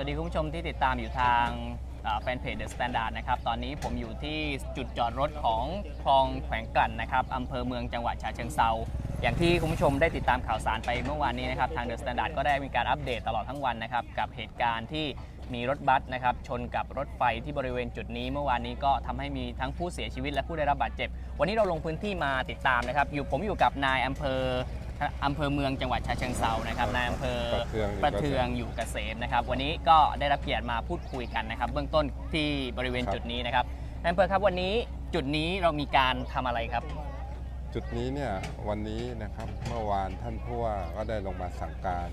วัสดีคุณผู้ชมที่ติดตามอยู่ทางแฟนเพจ The Standard นะครับ ตอนนี้ผมอยู่ที่จุดจอดรถของคลองแขวงกลั่นนะครับอำเภอเมืองจังหวัดฉะเชิงเซา อย่างที่คุณผู้ชมได้ติดตามข่าวสารไปเมื่อวานนี้นะครับ ทาง The Standard ก็ได้มีการอัปเดตตลอดทั้งวันนะครับ กับเหตุการณ์ที่มีรถบัสนะครับชนกับรถไฟที่บริเวณจุดนี้ เมื่อวานนี้ก็ทำให้มีทั้งผู้เสียชีวิตและผู้ได้รับบาดเจ็บ วันนี้เราลงพื้นที่มาติดตามนะครับ อยู่ผมอยู่กับนายอำเภอ อำเภอเมืองจังหวัดฉะเชิงเซานะครับนายอำเภอประเทืองอยู่ประเทืองอยู่เกษมนะครับ วันนี้ก็ได้รับเกียรติมาพูดคุยกันนะครับ เบื้องต้นที่บริเวณครับ จุดนี้นะครับนายอำเภอครับวันนี้จุดนี้เรามีการทำอะไรครับ จุดนี้เนี่ยวันนี้นะครับเมื่อวานท่านผู้ว่าก็ได้ลงมาสั่งการ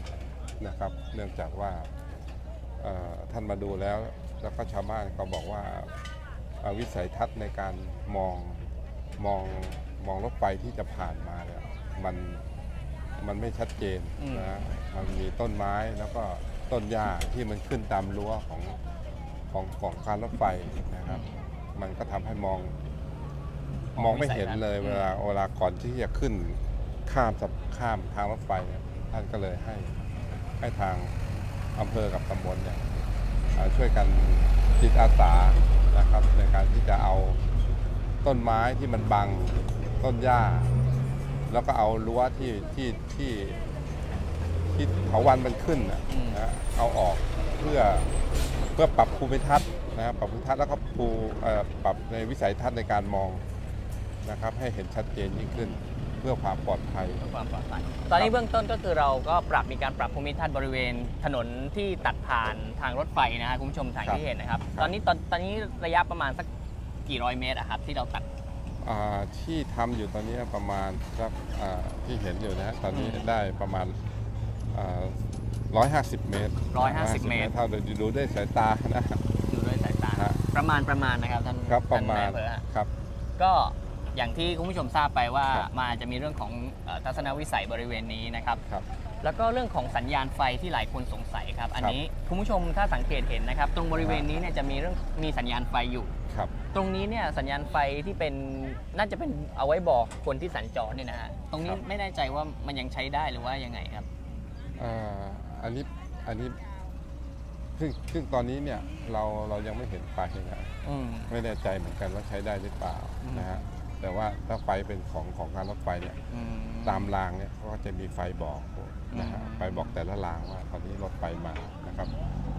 นะครับ เนื่องจากว่าเอ่อท่านมาดูแล้ว แล้วก็ชาวบ้านก็บอกว่าเอ่อวิสัยทัศน์ในการมองมองมองรถไฟที่จะผ่านมาเนี่ยมัน มันไม่ชัดเจนอืมนะมันมีต้นไม้แล้วก็ต้นหญ้าที่มันขึ้นตามรั้วของของของการรถไฟนะครับ มันก็ทำให้มองมองไม่เห็นเลยเวลาเวลาก่อนที่จะขึ้นข้ามสะข้ามทางรถไฟเนี่ยท่านก็เลยให้ให้ทางอำเภอกับตำบลเนี่ยอ่าช่วยกันจิตอาสานะครับ ในการที่จะเอาต้นไม้ที่มันบังต้นหญ้า แล้วก็เอารั้วที่ที่ที่ที่เถาวันมันขึ้นน่ะอืม นะเอาออกเพื่อเพื่อปรับภูมิทัศน์นะครับปรับภูมิทัศน์แล้วก็ปูเอ่อปรับในวิสัยทัศน์ในการมองนะครับ ให้เห็นชัดเจนยิ่งขึ้นเพื่อความปลอดภัย เพื่อความปลอดภัยตอนนี้เบื้องต้นก็คือเราก็ปรับมีการปรับภูมิทัศน์บริเวณถนนที่ตัดผ่านทางรถไฟนะฮะคุณผู้ชมทางครับ ที่เห็นนะครับครับตอนนี้ตอนตอนนี้ระยะประมาณสักกี่ร้อยเมตรอะครับที่เราตัดอ่า ที่ทำอยู่ตอนนี้ประมาณครับอ่าที่เห็นอยู่นะฮะตอนนี้อืมได้ประมาณร้อยห้าสิบเมตร150เมตรเท่าดูดูด้วยสายตานะดูด้วยสายตาฮะประมาณประมาณนะครับท่านครับประท่นมาณนยอำเภอฮะครับก็อย่างที่คุณผู้ชมทราบไปว่าครับมันอาจจะมีเรื่องของเอ่อทัศนวิสัยบริเวณนี้นะครับครับ แล้วก็เรื่องของสัญญาณไฟที่หลายคนสงสัยครับ อันครับนี้คุณผู้ชมถ้าสังเกตเห็นนะครับ ตรงบริเวณนี้เนี่ยจะมีเรื่องมีสัญญาณไฟอยู่ ครับ ตรงนี้เนี่ยสัญญาณไฟที่เป็นน่าจะเป็นเอาไว้บอกคนที่สัญจรเนี่ยนะฮะตรงนี้ครับ ไม่แน่ใจว่ามันยังใช้ได้หรือว่ายังไงครับอ่าอันนี้อันนี้ซึ่งซึ่งตอนนี้เนี่ยเราเรายังไม่เห็นไฟนะอืม ไม่แน่ใจเหมือนกันว่าใช้ได้หรือเปล่าอืม นะฮะแต่ว่าถ้าไฟเป็นของของการรถไฟเนี่ยอืมตามรางเนี่ยเขาก็จะมีไฟบอก นะฮะอืมไฟบอกแต่ละรางว่าตอนนี้รถไฟมานะครับ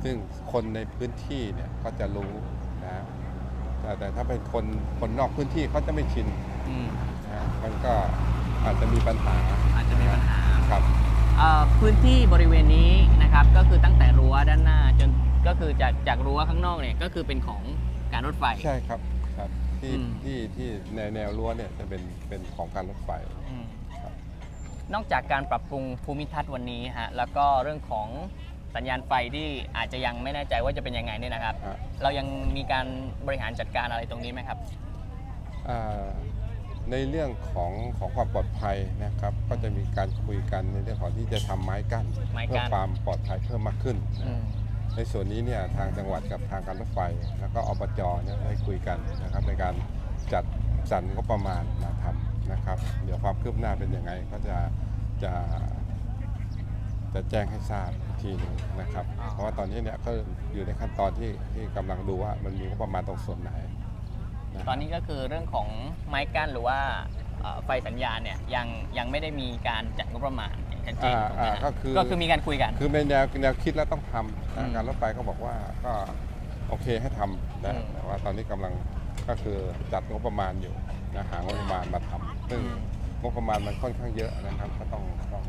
ซึ่งคนในพื้นที่เนี่ยก็จะรู้นะฮะแต่แต่ถ้าเป็นคนคนนอกพื้นที่เขาจะไม่ชินอืมนะฮะมันก็อาจจะมีปัญหาอาจจะมีปัญหาครับ เอ่อพื้นที่บริเวณนี้นะครับก็คือตั้งแต่รั้วด้านหน้าจนก็คือจากจากรั้วข้างนอกเนี่ยก็คือเป็นของการรถไฟ ใช่ครับครับที่อืม ที่ที่ในแนวรั้วเนี่ยจะเป็นเป็นของการรถไฟ อืมครับ นอกจากการปรับปรุงภูมิทัศน์วันนี้ฮะแล้วก็เรื่องของสัญญาณไฟที่อาจจะยังไม่แน่ใจว่าจะเป็นยังไงเนี่ยนะครับ ฮะ เรายังมีการบริหารจัดการอะไรตรงนี้ไหมครับ อ่าในเรื่องของของความปลอดภัยนะครับ ก็จะมีการคุยกันในเรื่องของที่จะทำไม้กั้นไม้กั้เพื่อนความปลอดภัยเพิ่มมากขึ้นนะอืมในส่วนนี้เนี่ยทางจังหวัดกับทางการรถไฟ แล้วก็อบจเนี่ยได้คุยกันนะครับในการจัดสรรงบประมาณมาทำ นะครับ เดี๋ยวความคืบหน้าเป็นยังไงก็จะจะจะแจ้งให้ทราบอีกทีหนึงนะครับ เพราะว่าตอนนี้เนี่ยก็อยู่ในขั้นตอนที่ที่กำลังดูว่ามันมีงบประมาณตรงส่วนไหนนะตอนนี้ก็คือเรื่องของไม้กั้นหรือว่าเอ่อไฟสัญญาณเนี่ยยังยังไม่ได้มีการจัดงบประมาณอย่างชัดเจนอ่าถูกไหมอ่าฮะก็คือ ก็คือมีการคุยกัน คือในแนวแนวคิดแล้วต้องทำอืทางมการรถไฟก็บอกว่าก็โอเคให้ทำนะอืม แต่ว่าตอนนี้กำลัง ก็คือจัดงบประมาณอยู่นะหางบประมาณมาทำซึ่งงบประมาณมันค่อนข้างเยอะนะครับ ก็ต้องต้อง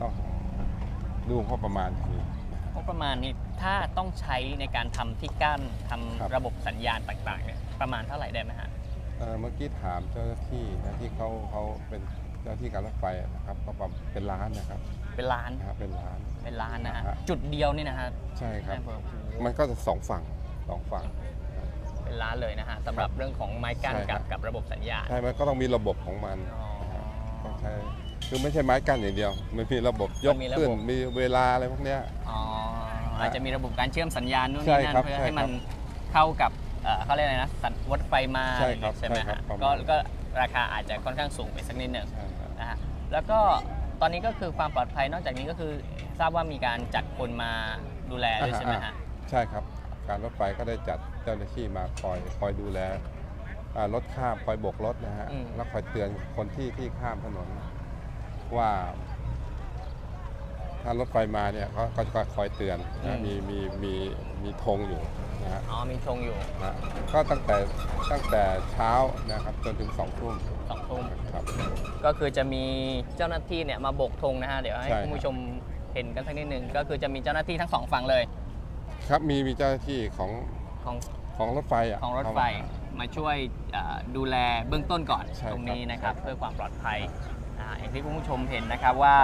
ต้องดูงบประมาณอีกทีงบประมาณนี้ถ้าต้องใช้ในการทำที่กั้นทำครับระบบสัญญาณต่างๆเนี่ยประมาณเท่าไหร่ได้ไหมฮะเอ่อเมื่อกี้ถามเจ้าหน้าที่นะที่เขาเขาเป็นเจ้าหน้าที่การรถไฟนะครับ ก็ประมาณเป็นล้านนะครับเป็นล้านนะครับเป็นล้าน เป็นล้านนะฮะฮะจุดเดียวนี่นะฮะใช่ครับแม่อำเภอโอ้โหมันก็จะสองฝั่งสองฝั่งนะครับ เป็นล้านเลยนะฮะสำหรับเรื่องของไม้กั้นใช่ครักับบ กับระบบสัญญาณใช่มันก็ต้องมีระบบของมันอ๋อนะครับต้องใช้คือไม่ใช่ไม้กั้นอย่างเดียว มันมีระบบยกมันมีระบบ ขึ้นมีเวลาอะไรพวกเนี้ย อ๋ออาจจะมีระบบการเชื่อมสัญญาณนู่นใช่นี่นั่นครับเพื่อใช่ให้มันครับเข้ากับเอ่อเขาเรียกอะไรนะสัญรถไฟมาใช่ครับใช่ไหมใช่ครัฮะบประมาณก็ก็ราคาอาจจะค่อนข้างสูงไปสักนิดหนึ่งใช่ครับ นะฮะแล้วก็ตอนนี้ก็คือความปลอดภัยนอกจากนี้ก็คือสทราบว่ามีการจัดคนมาดูแลด้วยใช่ไหมฮะ ใช่ครับ การรถไฟก็ได้จัดเจ้าหน้าที่มาคอยคอยดูแลอ่ารถข้ามคอยโบกรถนะฮะอืมแล้วคอยเตือนคนที่ที่ข้ามถนน ว่า ถ้ารถไฟมาเนี่ยก็ก็ก็คอยเตือนนะมีมีมีมีธงอยู่นะฮะอ๋อมีธงอยู่นะก็ตั้งแต่ตั้งแต่เช้านะครับจนถึงสองทุ่มสองทุ่มครับก็คือจะมีเจ้าหน้าที่เนี่ยมาโบกธงนะฮะเดี๋ยวให้ใช่คุณผู้ชมเห็นกันสักนิดหนึ่งก็คือจะมีเจ้าหน้าที่ทั้งสองฝั่งเลย ครับมีมีเจ้าหน้าที่ของของของรถไฟอะของรถไฟเข้ามา มาช่วยเอ่อดูแลเบื้องต้นก่อนใช่ตรงนี้ครับนะครับใช่ครับเพื่อความปลอดภัยอ่าอย่างที่คุณผู้ชมเห็นนะครับว่า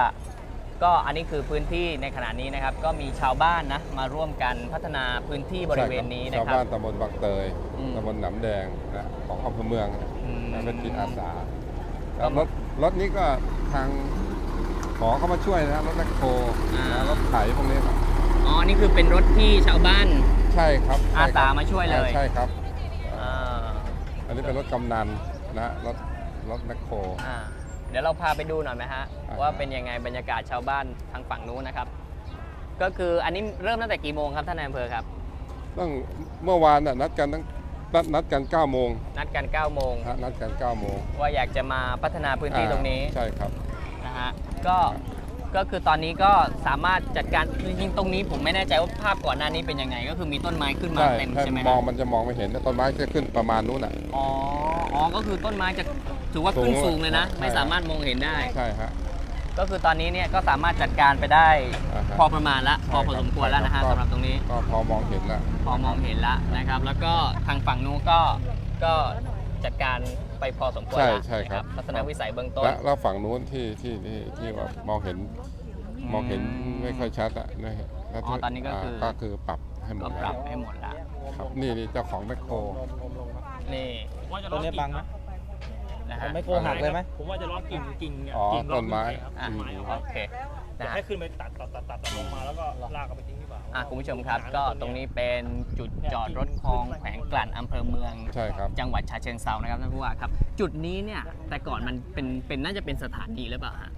ก็อันนี้คือพื้นที่ในขณะนี้นะครับ ก็มีชาวบ้านนะมาร่วมกันพัฒนาพื้นที่บริเวณนี้ใช่นะชาวครับบ้านตำบลบางเตยอืม ตำบลหนำแดงนะของอำเภอเมืองอืมนะเป็นจิตอาสาก็แล้วรถรถนี้ก็ทางขอเข้ามาช่วยนะรถแมคโครอ่านะรถไถพวกนี้ครับ อ๋อ นี่คือเป็นรถที่ชาวบ้าน ใช่ครับใช่อาครับสามาช่วยเลย ใช่ครับ อ่าอันนี้เป็นรถกำนันนะรถรถแมคโคร อ่าเดี๋ยวเราพาไปดูหน่อยไหมฮะ อ่า ว่าเป็นยังไงบรรยากาศชาวบ้านทางฝั่งนู้นนะครับ ก็คืออันนี้เริ่มตั้งแต่กี่โมงครับท่านนายอำเภอครับต้องเมื่อวานน่ะนัดกันตั้งนัดนัดกัน9โมงนัดกัน9โมงฮะนัดกัน9โมงว่าอยากจะมาพัฒนาพื้นที่ตรงนี้อ่าใช่ครับ นะฮะ ก็ ก็คือตอนนี้ก็สามารถจัดการจริงๆตรงนี้ผมไม่แน่ใจว่าภาพก่อนหน้านี้เป็นยังไง ก็คือมีต้นไม้ขึ้นมาใช่เต็มถ้าใช่ไหมมองฮะมันจะมองไม่เห็นแต่ต้นไม้จะขึ้นประมาณนู้นอะ อ๋ออ๋อก็คือต้นไม้จะถือว่าขึ้นสูงสูงเลยนะ ใช่ ไม่สามารถมองเห็นได้ ใช่ฮะ ก็คือตอนนี้เนี่ยก็สามารถจัดการไปได้อ่าฮะพอประมาณละพอใช่พอครับสมควรแล้วนะฮะใช่ครับ สำหรับตรงนี้ ก็พอมองเห็นแล้ว พอมองเห็นละนะครับ แล้วก็ทางฝั่งนู้นก็ก็จัดการ ไปพอสมควรใช่แล้วใช่นะครับทัศนวิสัยเบื้องต้น และแล้วฝั่งนู้นที่ที่ที่ที่ว่ามองเห็นมองเห็นไม่ค่อยชัดอะนะฮะแล้วอ๋อตอนนี้ก็คือาก็คือปรับให้หมก็ดปแล้รัวบให้หมดละครับนี่นี่เจ้าของแมคโคร นี่ตัวนี้บังไหมนะฮะไม่โกหักเลยไหม ผมว่าจะล้อกิ่งกิ่งเนี่ยอ๋อกิ่งล้อต้นไม้ ครับอะต้นไม้โอเคจะนะฮะ ให้ขึ้นไปตัดตัดตัดตัดตัดลงมาแล้วก็ลากเอาไปทิ้งดีกว่า อะคุณผู้ชมครับ ก็ตรงนี้เป็นจุดจอดรถคลองแขวงกลั่นอำเภอเมือง ใช่ครับ จังหวัดฉะเชิงเซานะครับท่านผู้ว่าครับ จุดนี้เนี่ยแต่ก่อนมันเป็นเป็นน่าจะเป็นสถานีหรือเปล่าฮะ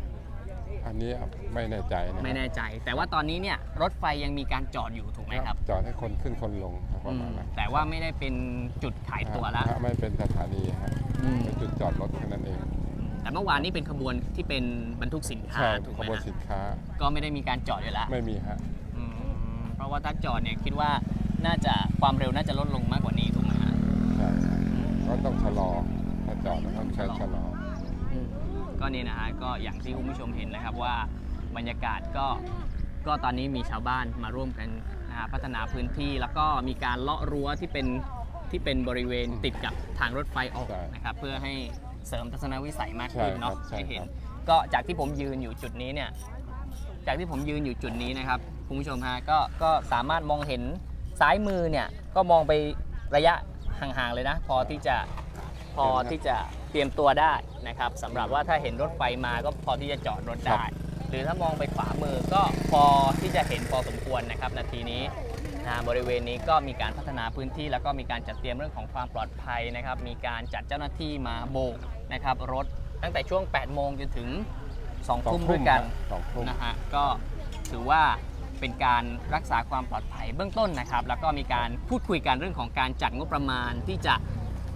อันนี้ไม่แน่ใจนะไม่แน่ใจ แต่ว่าตอนนี้เนี่ยรถไฟยังมีการจอดอยู่ถูกไหมครับ จอดให้คนขึ้นคนลงครับประมาณนั้นแต่ว่าไม่ได้เป็นจุดขายตั๋วแล้วฮะไม่เป็นสถานีฮะอืมเป็นจุดจอดรถแค่นั้นเองแต่เมื่อวานนี้เป็นขบวนที่เป็นบรรทุกสินค้าใช่ถูกขไหมบวนฮะสินค้า ก็ไม่ได้มีการจอดอยู่แล้วไม่มีฮะอืมเพราะว่าถ้าจอดเนี่ยคิดว่าน่าจะความเร็วน่าจะลดลงมากกว่านี้ถูกไหมฮะใช่ฮะก็ต้องชะลอถ้าจอดก็ต้องใช้ชะลออืมก็นี่นะฮะก็อย่างที่คุณผู้ชมเห็นนะครับว่าบรรยากาศก็ก็ตอนนี้มีชาวบ้านมาร่วมกันนะฮะพัฒนาพื้นที่แล้วก็มีการเลาะรั้วที่เป็นที่เป็นบริเวณติดกับทางรถไฟออกใช่นะครับเพื่อให้เสริมทัศนวิสัยมากใช่ขึ้นเนาะครับใช่ให้เห็นครับก็จากที่ผมยืนอยู่จุดนี้เนี่ยจากที่ผมยืนอยู่จุดนี้นะครับ คุณผู้ชมฮะก็ก็สามารถมองเห็นซ้ายมือเนี่ยก็มองไประยะห่างๆเลยนะ พอที่จะพอที่จะเตรียมตัวได้นะครับสำหรับว่าถ้าเห็นรถไฟมาก็พอที่จะจอดรถได้ หรือถ้ามองไปขวามือก็พอที่จะเห็นพอสมควรนะครับ นาทีนี้นะบริเวณนี้ก็มีการพัฒนาพื้นที่ แล้วก็มีการจัดเตรียมเรื่องของความปลอดภัยนะครับ มีการจัดเจ้าหน้าที่มาโบกนะครับ รถตั้งแต่ช่วง 8 โมงจนถึง2ทุ่มด้วยกันสองทุ่มนะฮะก็ถือว่า เป็นการรักษาความปลอดภัยเบื้องต้นนะครับ แล้วก็มีการพูดคุยกันเรื่องของการจัดงบประมาณที่จะ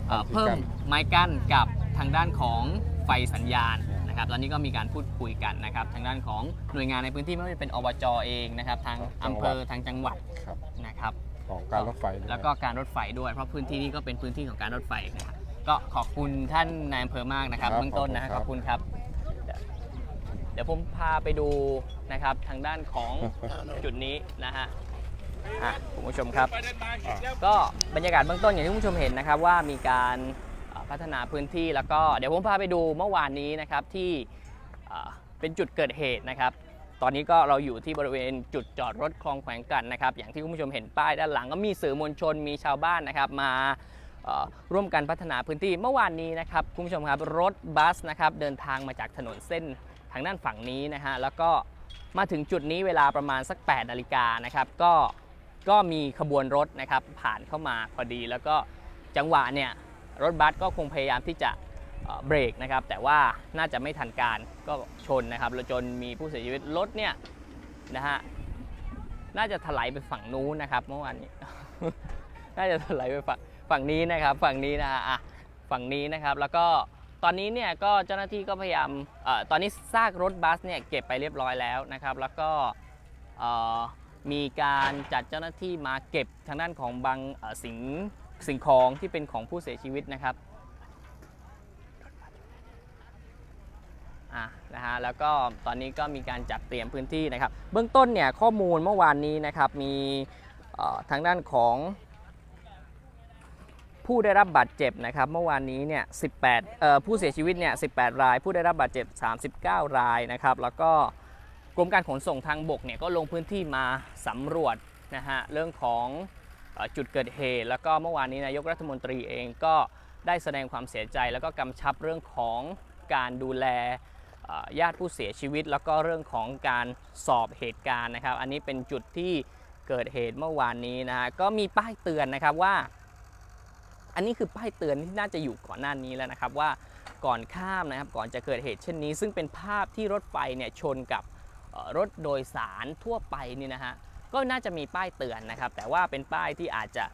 เอ่อที่กั้นเพิ่มไม้กั้นกับทางด้านของไฟสัญญาณนะครับ ตอนนี้ก็มีการพูดคุยกันนะครับ ทางด้านของหน่วยงานในพื้นที่ไม่ว่าจะเป็นอบจเองนะครับ ทางอำเภอทางจังหวัดครับนะครับ ของการรถไฟด้วยแล้วก็การรถไฟด้วย เพราะพื้นที่นี้ก็เป็นพื้นที่ของการรถไฟนะครับก็ขอบคุณท่านนายอำเภอมากนะครับเบื้องต้นนะฮะขอบคุณครับ เดี๋ยวผมพาไปดูนะครับทางด้านของจุดนี้นะฮะอะคุณผู้ชมครับ ก็บรรยากาศเบื้องต้นอย่างที่คุณผู้ชมเห็นนะครับว่ามีการเอ่อพัฒนาพื้นที่แล้วก็เดี๋ยวผมพาไปดูเมื่อวานนี้นะครับที่เอ่อเป็นจุดเกิดเหตุนะครับ ตอนนี้ก็เราอยู่ที่บริเวณจุดจอดรถคลองแขวงกลั่นนะครับ อย่างที่คุณผู้ชมเห็นป้ายด้านหลังก็มีสื่อมวลชนมีชาวบ้านนะครับ มาเอ่อร่วมกันพัฒนาพื้นที่เมื่อวานนี้นะครับคุณผู้ชมครับรถบัสนะครับเดินทางมาจากถนนเส้น ทางด้านฝั่งนี้นะฮะแล้วก็มาถึงจุดนี้เวลาประมาณสัก 8 นาฬิกานะครับก็ก็มีขบวนรถนะครับผ่านเข้ามาพอดี แล้วก็จังหวะเนี่ยรถบัสก็คงพยายามที่จะเบรกนะครับแต่ว่าน่าจะไม่ทันการก็ชนนะครับแล้วจนมีผู้เสียชีวิตรถเนี่ยนะฮะน่าจะถลายไปฝั่งนู้นนะครับเมื่อวานนี้ น่าจะถลายไปฝั่งฝั่งนี้นะครับ ฝั่งนี้นะฮะอะฝั่งนี้นะครับแล้วก็ ตอนนี้เนี่ยก็เจ้าหน้าที่ก็พยายามออตอนนี้ซากรถบัสเนี่ยเก็บไปเรียบร้อยแล้วนะครับ แล้วก็มีการจัดเจ้าหน้าที่มาเก็บทางด้านของบางสิ่งสิ่งของที่เป็นของผู้เสียชีวิตนะครับนะฮะแล้วก็ตอนนี้ก็มีการจัดเตรียมพื้นที่นะครับ เบื้องต้นเนี่ยข้อมูลเมื่อวานนี้นะครับมีทางด้านของ ผู้ได้รับบาดเจ็บนะครับเมื่อวานนี้เนี่ย18เอ่อผู้เสียชีวิตเนี่ย18 ราย ผู้ได้รับบาดเจ็บ 39 รายนะครับแล้วก็กรมการขนส่งทางบกเนี่ยก็ลงพื้นที่มาสำรวจนะฮะเรื่องของอจุดเกิดเหตุ แล้วก็เมื่อวานนี้นายกรัฐมนตรีเองก็ได้แสดงความเสียใจ แล้วก็กำชับเรื่องของการดูแลญาติผู้เสียชีวิต แล้วก็เรื่องของการสอบเหตุการณ์นะครับ อันนี้เป็นจุดที่เกิดเหตุเมื่อวานนี้นะฮะก็มีป้ายเตือนนะครับว่า อันนี้คือป้ายเตือนที่น่าจะอยู่ก่อนหน้านี้แล้วนะครับว่าก่อนข้ามนะครับก่อนจะเกิดเหตุเช่นนี้ ซึ่งเป็นภาพที่รถไฟเนี่ยชนกับรถโดยสารทั่วไปนี่นะฮะก็น่าจะมีป้ายเตือนนะครับ แต่ว่าเป็นป้ายที่อาจจะ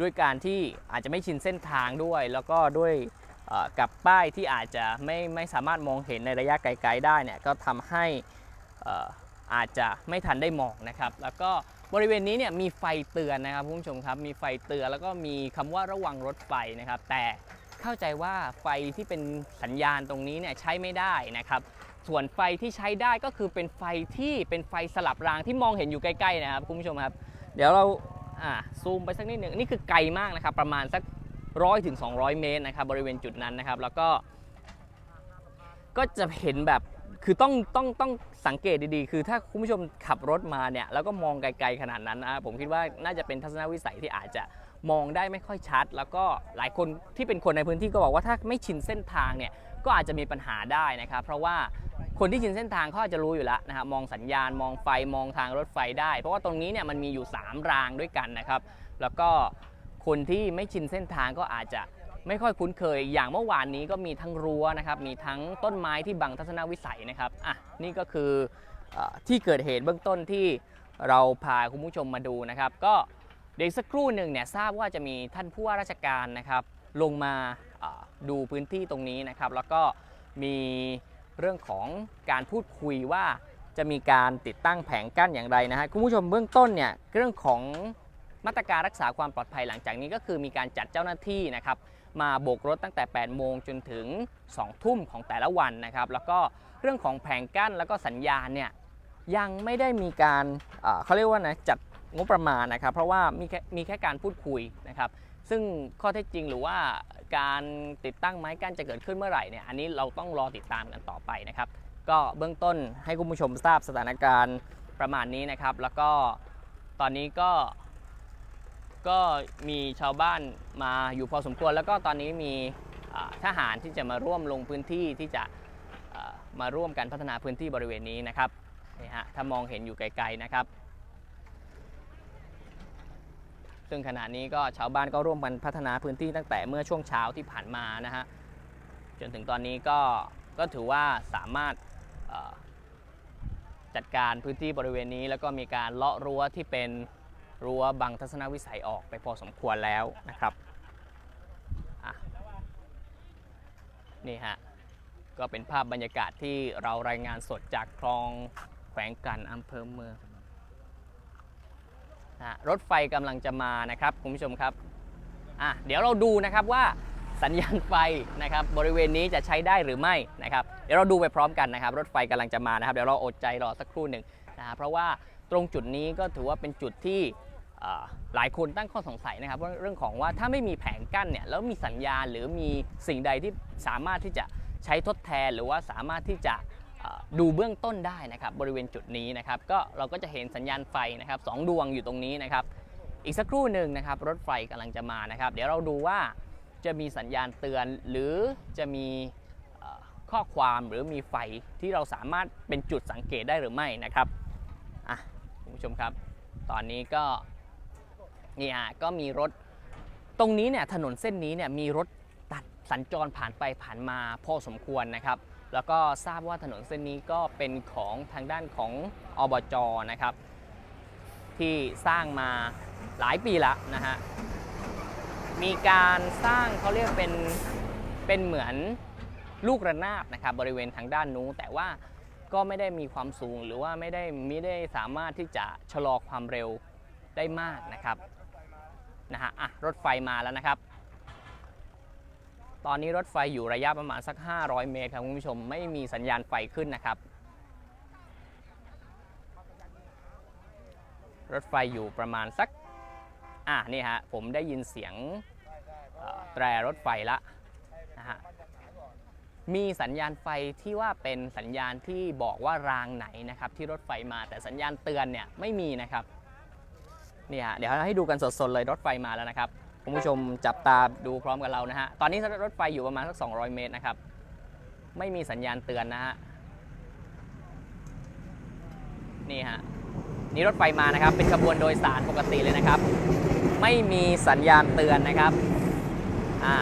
ด้วยการที่อาจจะไม่ชินเส้นทางด้วย แล้วก็ด้วยกับป้ายที่อาจจะไม่ไม่สามารถมองเห็นในระยะไกลๆได้เนี่ยก็ทำให้อ่ออาจจะไม่ทันได้มองนะครับ แล้วก็ บริเวณนี้เนี่ยมีไฟเตือนนะครับคุณผู้ชมครับมีไฟเตือนแล้วก็มีคำว่าระวังรถไฟนะครับ แต่เข้าใจว่าไฟที่เป็นสัญญาณตรงนี้เนี่ยใช้ไม่ได้นะครับ ส่วนไฟที่ใช้ได้ก็คือเป็นไฟที่เป็นไฟสลับรางที่มองเห็นอยู่ใกล้ๆนะครับคุณผู้ชมครับ เดี๋ยวเราอ่าซูมไปสักนิดหนึ่งนี่คือไกลมากนะครับ ประมาณสักร้อยถึง200 เมตรนะครับบริเวณจุดนั้นนะครับ แล้วก็ก็จะเห็นแบบ คือต้องต้องต้องสังเกตดีๆ คือถ้าคุณผู้ชมขับรถมาเนี่ยแล้วก็มองไกลๆขนาดนั้นนะผมคิดว่าน่าจะเป็นทัศนวิสัยที่อาจจะมองได้ไม่ค่อยชัด แล้วก็หลายคนที่เป็นคนในพื้นที่ก็บอกว่าถ้าไม่ชินเส้นทางเนี่ยก็อาจจะมีปัญหาได้นะครับ เพราะว่าคนที่ชินเส้นทางเขาอาจจะรู้อยู่แล้วนะครับมองสัญญาณมองไฟมองทางรถไฟได้ เพราะว่าตรงนี้เนี่ยมันมีอยู่ 3 รางด้วยกันนะครับ แล้วก็คนที่ไม่ชินเส้นทางก็อาจจะ ไม่ค่อยคุ้นเคย อย่างเมื่อวานนี้ก็มีทั้งรั้วนะครับมีทั้งต้นไม้ที่บังทัศนวิสัยนะครับอะนี่ก็คืออที่เกิดเหตุเบื้องต้นที่เราพาคุณผู้ชมมาดูนะครับ ก็เดี๋ยวอีกสักครู่หนึ่งเนี่ยทราบว่าจะมีท่านผู้ว่าราชการนะครับ ลงมาดูพื้นที่ตรงนี้นะครับ แล้วก็มีเรื่องของการพูดคุยว่าจะมีการติดตั้งแผงกั้นอย่างไรนะฮะคุณผู้ชมเบื้องต้นเนี่ยเรื่องของมาตรการรักษาความปลอดภัยหลังจากนี้ก็คือมีการจัดเจ้าหน้าที่นะครับ มาโบกรถตั้งแต่ 8 โมงจนถึง 2 ทุ่มของแต่ละวันนะครับ แล้วก็เรื่องของแผงกั้นแล้วก็สัญญาณเนี่ยยังไม่ได้มีการเอ่อเขาเรียกว่านะจัดงบประมาณนะครับ เพราะว่ามีแค่มีแค่การพูดคุยนะครับ ซึ่งข้อเท็จจริงหรือว่าการติดตั้งไม้กั้นจะเกิดขึ้นเมื่อไหร่เนี่ยอันนี้เราต้องรอติดตามกันต่อไปนะครับ ก็เบื้องต้นให้คุณผู้ชมทราบสถานการณ์ประมาณนี้นะครับ แล้วก็ตอนนี้ก็ ก็มีชาวบ้านมาอยู่พอสมควร แล้วก็ตอนนี้มีทหารที่จะมาร่วมลงพื้นที่ที่จะมาร่วมกันพัฒนาพื้นที่บริเวณนี้นะครับนี่ฮะถ้ามองเห็นอยู่ไกลๆนะครับ ซึ่งขณะนี้ก็ชาวบ้านก็ร่วมกันพัฒนาพื้นที่ตั้งแต่เมื่อช่วงเช้าที่ผ่านมานะฮะจนถึงตอนนี้ก็ก็ถือว่าสามารถจัดการพื้นที่บริเวณนี้ แล้วก็มีการเลาะรั้วที่เป็น รั้วบังทัศนวิสัยออกไปพอสมควรแล้วนะครับนี่ฮะก็เป็นภาพบรรยากาศที่เรารายงานสดจากคลองแขวงกันอำเภอเมืองรถไฟกำลังจะมานะครับคุณผู้ชมครับอะเดี๋ยวเราดูนะครับว่าสัญญาณไฟนะครับบริเวณนี้จะใช้ได้หรือไม่นะครับเดี๋ยวเราดูไปพร้อมกันนะครับ รถไฟกำลังจะมานะครับ เดี๋ยวเราอดใจรอสักครู่หนึ่งนะฮะเพราะว่าตรงจุดนี้ก็ถือว่าเป็นจุดที่ หลายคนตั้งข้อสงสัยนะครับว่าเรื่องของว่าถ้าไม่มีแผงกั้นเนี่ยแล้วมีสัญญาณหรือมีสิ่งใดที่สามารถที่จะใช้ทดแทนหรือว่าสามารถที่จะดูเบื้องต้นได้นะครับบริเวณจุดนี้นะครับก็เราก็จะเห็นสัญญาณไฟนะครับสองดวงอยู่ตรงนี้นะครับอีกสักครู่หนึ่งนะครับรถไฟกำลังจะมานะครับ เดี๋ยวเราดูว่าจะมีสัญญาณเตือนหรือจะมีข้อความหรือมีไฟที่เราสามารถเป็นจุดสังเกตได้หรือไม่นะครับอะคุณผู้ชมครับ ตอนนี้ก็ นี่ฮะก็มีรถ ตรงนี้เนี่ยถนนเส้นนี้เนี่ยมีรถตัดสัญจรผ่านไปผ่านมาพอสมควรนะครับ แล้วก็ทราบว่าถนนเส้นนี้ก็เป็นของทางด้านของอบจนะครับ ที่สร้างมาหลายปีแล้วนะฮะมีการสร้างเขาเรียกเป็นเป็นเหมือนลูกระนาบนะครับบริเวณทางด้านนู้นแต่ว่าก็ไม่ได้มีความสูงหรือว่าไม่ได้ไม่ได้สามารถที่จะชะลอความเร็วได้มากนะครับ นะฮะอะรถไฟมาแล้วนะครับ ตอนนี้รถไฟอยู่ระยะประมาณสัก 500 เมตรครับคุณผู้ชมไม่มีสัญญาณไฟขึ้นนะครับ รถไฟอยู่ประมาณสักอะนี่ฮะผมได้ยินเสียงแตรรถไฟละนะฮะมีสัญญาณไฟที่ว่าเป็นสัญญาณที่บอกว่ารางไหนนะครับที่รถไฟมาแต่สัญญาณเตือนเนี่ยไม่มีนะครับ นี่ฮะเดี๋ยวให้ดูกันสดๆเลยรถไฟมาแล้วนะครับคุณผู้ชมจับตาดูพร้อมกับเรานะฮะตอนนี้รถไฟอยู่ประมาณสัก 200 เมตรนะครับไม่มีสัญญาณเตือนนะฮะนี่ฮะนี่รถไฟมานะครับ เป็นขบวนโดยสารปกติเลยนะครับ ไม่มีสัญญาณเตือนนะครับอ่า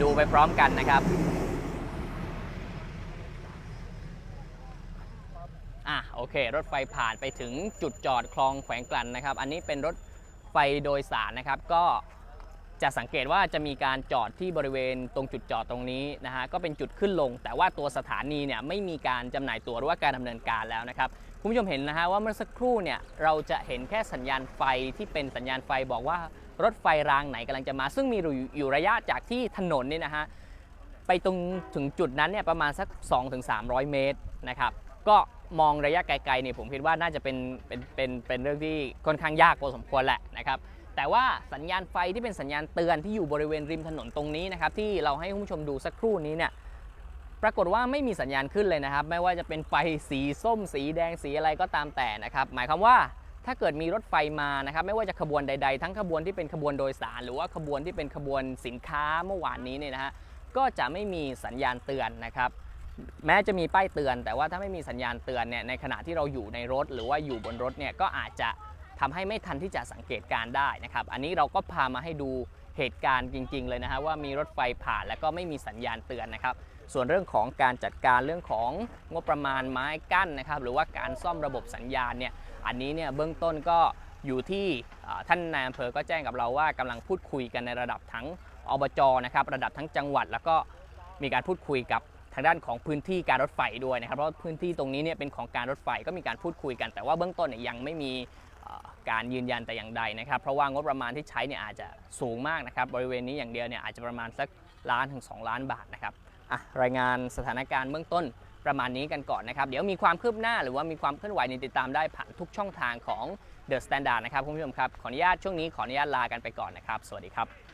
ดูไปพร้อมกันนะครับอะ โอเค รถไฟผ่านไปถึงจุดจอดคลองแขวงกลั่นนะครับ อันนี้เป็นรถไฟโดยสารนะครับ ก็จะสังเกตว่าจะมีการจอดที่บริเวณตรงจุดจอดตรงนี้นะฮะก็เป็นจุดขึ้นลง แต่ว่าตัวสถานีเนี่ยไม่มีการจำหน่ายตั๋วหรือว่าการดำเนินการแล้วนะครับคุณผู้ชมเห็นนะฮะว่าเมื่อสักครู่เนี่ยเราจะเห็นแค่สัญญาณไฟที่เป็นสัญญาณไฟบอกว่ารถไฟรางไหนกำลังจะมา ซึ่งมีอยู่ระยะจากที่ถนนเนี่ยนะฮะไปตรงถึงจุดนั้นเนี่ยประมาณสัก 2-300 เมตรนะครับก็ มองระยะไกลๆเนี่ยผมคิดว่าน่าจะเป็นเป็นเป็นเป็นเรื่องที่ค่อนข้างยากพอสมควรแหละนะครับแต่ว่าสัญญาณไฟที่เป็นสัญญาณเตือนที่อยู่บริเวณริมถนนตรงนี้นะครับที่เราให้คุณผู้ชมดูสักครู่นี้เนี่ยปรากฏว่าไม่มีสัญญาณขึ้นเลยนะครับ ไม่ว่าจะเป็นไฟสีส้ม สีแดงสีอะไรก็ตามแต่นะครับ หมายความว่าถ้าเกิดมีรถไฟมานะครับ ไม่ว่าจะขบวนใด ๆ ทั้งขบวนที่เป็นขบวนโดยสาร หรือว่าขบวนที่เป็นขบวนสินค้าเมื่อวานนี้เนี่ยนะฮะก็จะไม่มีสัญญาณเตือนนะครับ แม้จะมีป้ายเตือน แต่ว่าถ้าไม่มีสัญญาณเตือนเนี่ยในขณะที่เราอยู่ในรถ หรือว่าอยู่บนรถเนี่ยก็อาจจะทำให้ไม่ทันที่จะสังเกตการได้นะครับ อันนี้เราก็พามาให้ดูเหตุการณ์จริง ๆ เลยนะฮะว่ามีรถไฟผ่านแล้วก็ไม่มีสัญญาณเตือนนะครับ ส่วนเรื่องของการจัดการเรื่องของงบประมาณไม้กั้นนะครับ หรือว่าการซ่อมระบบสัญญาณเนี่ยอันนี้เนี่ยเบื้องต้นก็อยู่ที่ท่านนายอำเภอก็แจ้งกับเราว่ากำลังพูดคุยกันในระดับทั้งอบจนะครับระดับทั้งจังหวัด แล้วก็มีการพูดคุยกับ ทางด้านของพื้นที่การรถไฟด้วยนะครับ เพราะพื้นที่ตรงนี้เนี่ยเป็นของการรถไฟก็มีการพูดคุยกัน แต่ว่าเบื้องต้นเนี่ยยังไม่มีการยืนยันแต่อย่างใดนะครับ เพราะว่างบประมาณที่ใช้เนี่ยอาจจะสูงมากนะครับ บริเวณนี้อย่างเดียวเนี่ยอาจจะประมาณสักล้านถึง 2 ล้านบาทนะครับอะรายงานสถานการณ์เบื้องต้นประมาณนี้กันก่อนนะครับ เดี๋ยวมีความคืบหน้าหรือว่ามีความเคลื่อนไหวนี่ติดตามได้ผ่านทุกช่องทางของ The Standard นะครับคุณผู้ชมครับ ขออนุญาตช่วงนี้ขออนุญาตลากันไปก่อนนะครับ สวัสดีครับ